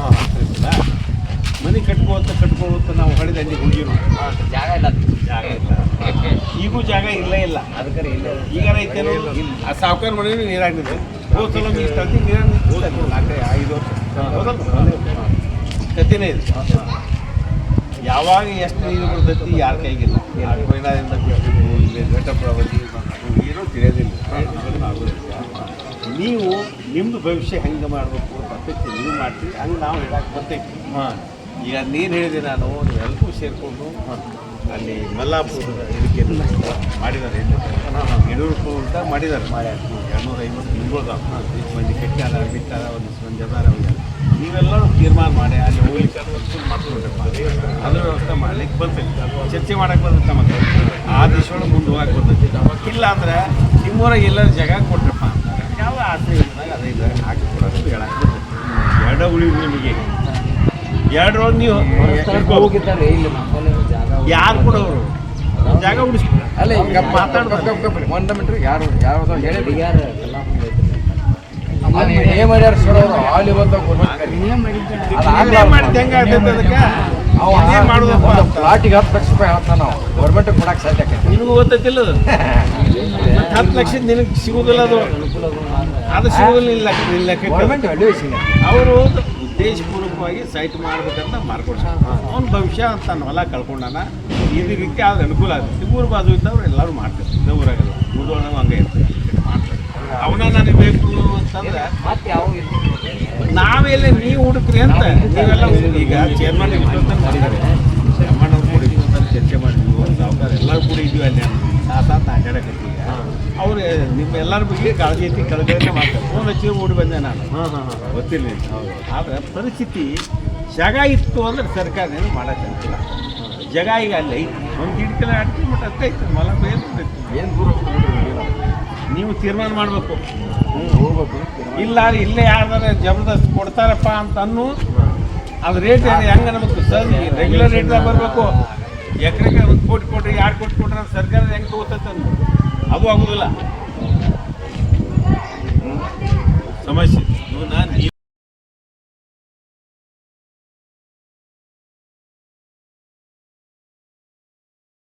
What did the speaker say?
ಹಾಂ ಮನೆ ಕಟ್ಕೋತ ಕಟ್ಕೋತ ನಾವು ಹೊಡೆದ ಅಲ್ಲಿ ಹೋಗಿರೋ ಜಾಗ ಇಲ್ಲ ಜಾಗ ಇಲ್ಲ. ಈಗೂ ಜಾಗ ಇಲ್ಲ ಇಲ್ಲ. ಅದಕ್ಕೆ ಇಲ್ಲ. ಈಗ ಐತೇನೋ ಆ ಸಾವುಕಾರ ಮನೆ ನೀರಾಗಿದೆ. ಹೋದ ಸಲ ಇಷ್ಟ ಅಂತ ನೀರಾಗ ನಾಲ್ಕೈ ಐದು ವರ್ಷ. ಕತ್ತಿನೇ ಇದೆ ಯಾವಾಗ ಎಷ್ಟು ನೀರು ಬರ್ತೈತಿ ಯಾರ ಕೈಗಿಲ್ಲ. ಬಿಟ್ಟು ಇಲ್ಲಿ ಘಟಪ್ರವತಿ ಏನೂ ತಿಳಿಯೋದಿಲ್ಲ. ನೀವು ನಿಮ್ಮದು ಭವಿಷ್ಯ ಹೆಂಗೆ ಮಾಡಬೇಕು ಬರ್ತೈತಿ ನೀವು ಮಾಡ್ತೀವಿ ಹಂಗೆ ನಾವು ಹೇಳಕ್ಕೆ ಬರ್ತೈತಿ. ಹಾಂ. ಈಗ ನೀನು ಹೇಳಿದೆ ನಾನು ಎಲ್ಲರೂ ಸೇರಿಕೊಂಡು ಅಲ್ಲಿ ಮಲ್ಲಾಪುರ ಇದಕ್ಕೆ ಮಾಡಿದ್ದಾರೆ ಯಡಿಯೂರಪ್ಪ ಅಂತ ಮಾಡಿದ್ದಾರೆ. ಎರಡುನೂರ ಐವತ್ತು ನಿಂಬೋದು ಇಷ್ಟು ಮಂದಿ ಕೆಟ್ಟಾರ ಬಿಟ್ಟಾರ ಒಂದಿಷ್ಟು ಮಂದಿ ಅದಾರ. ನೀವೆಲ್ಲರೂ ತೀರ್ಮಾನ ಮಾಡಿ ಅಲ್ಲಿ ಹೋಗ್ಲಿಕ್ಕೆ ಮಾಡ್ಕೊಡ್ರಪ್ಪ ಅದ್ರ ವ್ಯವಸ್ಥೆ ಮಾಡ್ಲಿಕ್ಕೆ ಬರ್ತೈತಿ. ಚರ್ಚೆ ಮಾಡಕ್ಕೆ ಬರ್ತೈತೆ ನಮಗೆ. ಆ ದಿಶೆಯೊಳಗೆ ಮುಂದೆ ಹೋಗಕ್ಕೆ ಬರ್ತೈತಿ. ಇಲ್ಲ ಅಂದ್ರೆ ನಿಮ್ಮೂರಾಗ ಎಲ್ಲರೂ ಜಾಗ ಕೊಟ್ರಪ್ಪ. ಆಸೆ ಇದ್ದಾಗ ಅದೇ ಇದ್ದಾಗ ಹಾಕಿ ಕೊಡೋದು ಹೇಳಕ್ಕೆ ಬರ್ತೈತಿ ಎರಡ ಉಳಿದು ನಿಮಗೆ ಎರಡರೊಳಗೆ ನೀವು ಯಾರು ಕೊಡೋರು ಜಾಗ ಉಳಿಸ್ಬೇಕು ಅಲ್ಲ ಈಗ ಮಾತಾಡ್ಬೇಕು ಒಂದು ಮಿಟ್ರ್ ಯಾರು ಯಾರು ಹೇಳಿ. ಏನ್ ಮಾಡ್ಯಾರ ಮಾಡಿದ್ದು ಅದಕ್ಕೆ ಮಾಡೋದಪ್ಪ. ಪ್ಲಾಟಿಗೆ ಹತ್ತು ಲಕ್ಷ ರೂಪಾಯಿ ಹಾಕ್ತಾ ನಾವು. ಗೌರ್ಮೆಂಟ್ ಕೊಡಕ್ಕೆ ಸಾಧ್ಯ ಆಕೈತಿ. ನಿನಗೂ ಗೊತ್ತೈತಿಲ್ಲ ಅದು? ಮತ್ತೆ ಹತ್ತು ಲಕ್ಷ ನಿನಗೆ ಸಿಗುದಿಲ್ಲ ಅದು. ಅದು ಸಿಗುದಿಲ್ಲ ಇಲ್ಲ ಇಲ್ಲ ಲೆಕ್ಕಕ್ಕೆ. ಗೌರ್ಮೆಂಟ್ ವ್ಯಾಲ್ಯೂಯೇಷನ್ ಅವರು ಉದ್ದೇಶಪೂರ್ವಕವಾಗಿ ಸೈಟ್ ಮಾಡ್ಬೇಕಂತ ಮಾಡ್ಕೊಡ್ತಾರೆ ಅವ್ನ ಭವಿಷ್ಯ ಅಂತ ತನ್ನ ಹೊಲ ಕಳ್ಕೊಂಡಾನ. ಇದು ರೀತಿ ಆದ್ರೆ ಅನುಕೂಲ ಆಗುತ್ತೆ. ಊರು ಬಾಜು ಇದ್ದವ್ರು ಎಲ್ಲರೂ ಮಾಡ್ತಾರೆ. ಇದೇ ಊರಾಗಲ್ಲ ಊರೊಳಗೆ ಹಂಗೆ ಇರ್ತದೆ ಮಾಡ್ತಾರೆ ಅವನ ನನಗೆ ಬೇಕು ಅಂತಂದ್ರೆ ಮತ್ತೆ ಯಾವ ನಾವೆಲ್ಲ ನೀವು ಹುಡುಕ್ರಿ ಅಂತ ನೀವೆಲ್ಲ ಈಗ ಚೇರ್ಮನ್ ಮಾಡಿದ್ದಾರೆ ಚೇರ್ಮನ್ ಅವ್ರು ಕೂಡ ಇಷ್ಟೊತ್ತನ ಚರ್ಚೆ ಮಾಡಿದ್ವಿ ಒಂದು ಸಾವುಕಾರ ಎಲ್ಲರೂ ಕೂಡ ಇದ್ವಿ ಅಲ್ಲಿ. ಸಾತಾತ ಅಡ್ಡಾಡಕತ್ತಿ ಈಗ ಅವ್ರು ನಿಮ್ಮ ಎಲ್ಲರ ಬಗ್ಗೆ ಕಾಳಜಿ ಐತಿ ಕಳೆದ ಮಾಡ್ತಾರೆ. ಫೋನ್ ಹಚ್ಚಿ ಓಡಿ ಬಂದೆ ನಾನು. ಗೊತ್ತಿಲ್ಲ ಆದರೆ ಆದ್ರೆ ಪರಿಸ್ಥಿತಿ ಜಾಗ ಇತ್ತು ಅಂದ್ರೆ ಸರ್ಕಾರ ಏನು ಮಾಡೋಕ್ಕಾಗಿಲ್ಲ ಜಗ ಈಗ ಅಲ್ಲಿ ಐತಿ. ಒಂದು ಹಿಡ್ಕಲ ಅಡ್ಕೆ ಮಟ್ಟ ಅಷ್ಟೇ ಐತಿ. ಮಲ ಬೇರೆ ಏನು ದೂರ ನೀವು? ತೀರ್ಮಾನ ಮಾಡಬೇಕು. ಹೋಗ್ಬೇಕು. ಇಲ್ಲ ಇಲ್ಲೇ ಯಾರ್ದಾರ ಜಬರ್ದಸ್ತ್ ಕೊಡ್ತಾರಪ್ಪ ಅಂತ ಅನ್ನು ಅದು ರೇಟ್ ಹೆಂಗೆ ನಮಗೆ ಸರ್ ರೆಗ್ಯುಲರ್ ರೇಟ್ದಾಗ ಬರಬೇಕು. ಎಕರೆಗೆ ಒಂದು ಕೋಟಿ ಕೊಟ್ರಿ ಎರಡು ಕೋಟಿ ಕೊಟ್ರೆ ಸರ್ಕಾರ ಹೆಂಗೆ ತಗೋತೈತೆ ಅಂದು ಅದು ಆಗೋದಿಲ್ಲ.